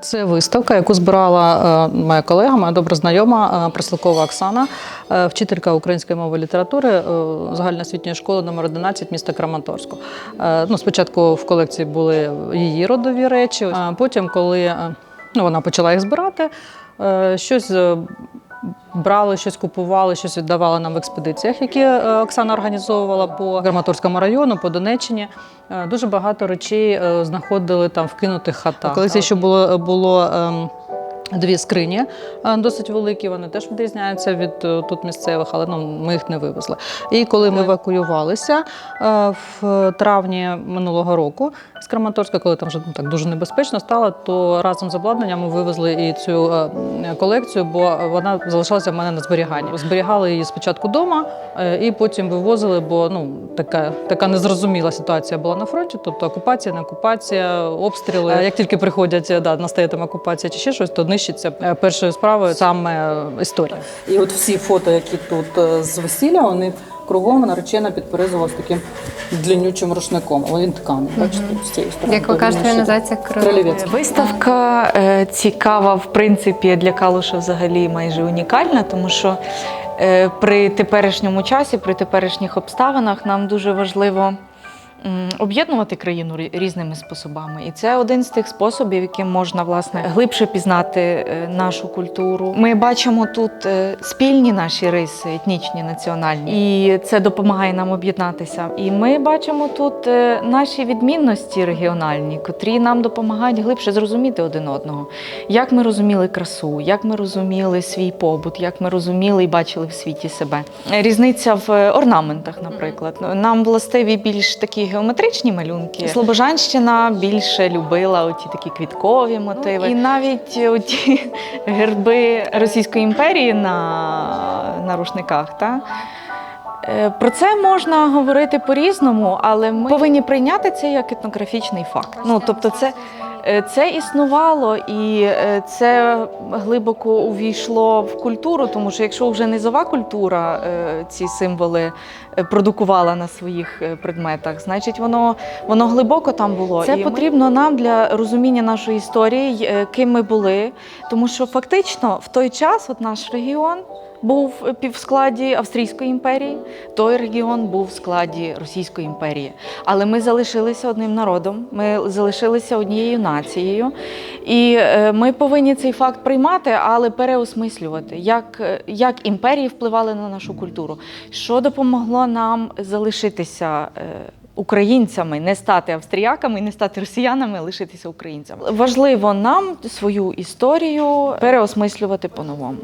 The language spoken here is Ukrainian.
Це виставка, яку збирала е, моя колега, моя добра знайома Прислакова Оксана, е, вчителька української мови і літератури е, загальноосвітньої школи номер 11 міста Краматорську. Е, Ну, спочатку в колекції були її родові речі, а потім, коли е, ну, вона почала їх збирати, е, щось. Брали щось, купували, щось віддавали нам в експедиціях, які е, Оксана організовувала по Краматорському району, по Донеччині. Е, Дуже багато речей е, знаходили там в кинутих хатах. Колись ще було, було ем, дві скрині е, досить великі, вони теж відрізняються від е, тут місцевих, але ну, ми їх не вивезли. І коли ми евакуювалися е, в травні минулого року з Краматорська, коли там вже ну, так дуже небезпечно стало, то разом з обладнанням ми вивезли і цю колекцію, бо вона залишалася в мене на зберіганні. Зберігали її спочатку вдома, і потім вивозили, бо ну така, така незрозуміла ситуація була на фронті. Тобто окупація, не окупація, обстріли. Як тільки приходять, да, настає там окупація чи ще щось, то нищиться е, першою справою саме е, історія. І от всі фото, які тут е, з весілля, вони кругом наречена підперезувала з таким длиннючим рушником. Він тканий, бачите, з цієї сторони. Як ви кажете, він називається Кролівець. Виставка е, цікава, в принципі, для Калуша взагалі майже унікальна, тому що е, при теперішньому часі, при теперішніх обставинах нам дуже важливо об'єднувати країну різними способами. І це один з тих способів, яким можна власне глибше пізнати е, нашу культуру. Ми бачимо тут е, спільні наші риси, етнічні, національні, і це допомагає нам об'єднатися. І ми бачимо тут е, наші відмінності регіональні, котрі нам допомагають глибше зрозуміти один одного, як ми розуміли красу, як ми розуміли свій побут, як ми розуміли і бачили в світі себе. Різниця в орнаментах, наприклад. Нам властиві більш такі геометричні малюнки. Слобожанщина більше любила оті такі квіткові мотиви. і навіть оті герби Російської імперії на, на рушниках. Та? Е, Про це можна говорити по-різному, але ми повинні прийняти це як етнографічний факт. Ну тобто, це, це існувало і е, це глибоко увійшло в культуру, тому що якщо вже низова культура е, ці символи е, продукувала на своїх е, предметах, значить воно, воно глибоко там було. Це потрібно нам для розуміння нашої історії, е, ким ми були, тому що фактично в той час от наш регіон був в складі Австрійської імперії, той регіон був в складі Російської імперії. Але ми залишилися одним народом, ми залишилися однією нацією, і е, ми повинні цей факт приймати, але переосмислювати, як, е, як імперії впливали на нашу культуру, що допомогло нам залишитися. е, Українцями не стати австріяками, не стати росіянами, а лишитися українцями. Важливо нам свою історію переосмислювати по-новому.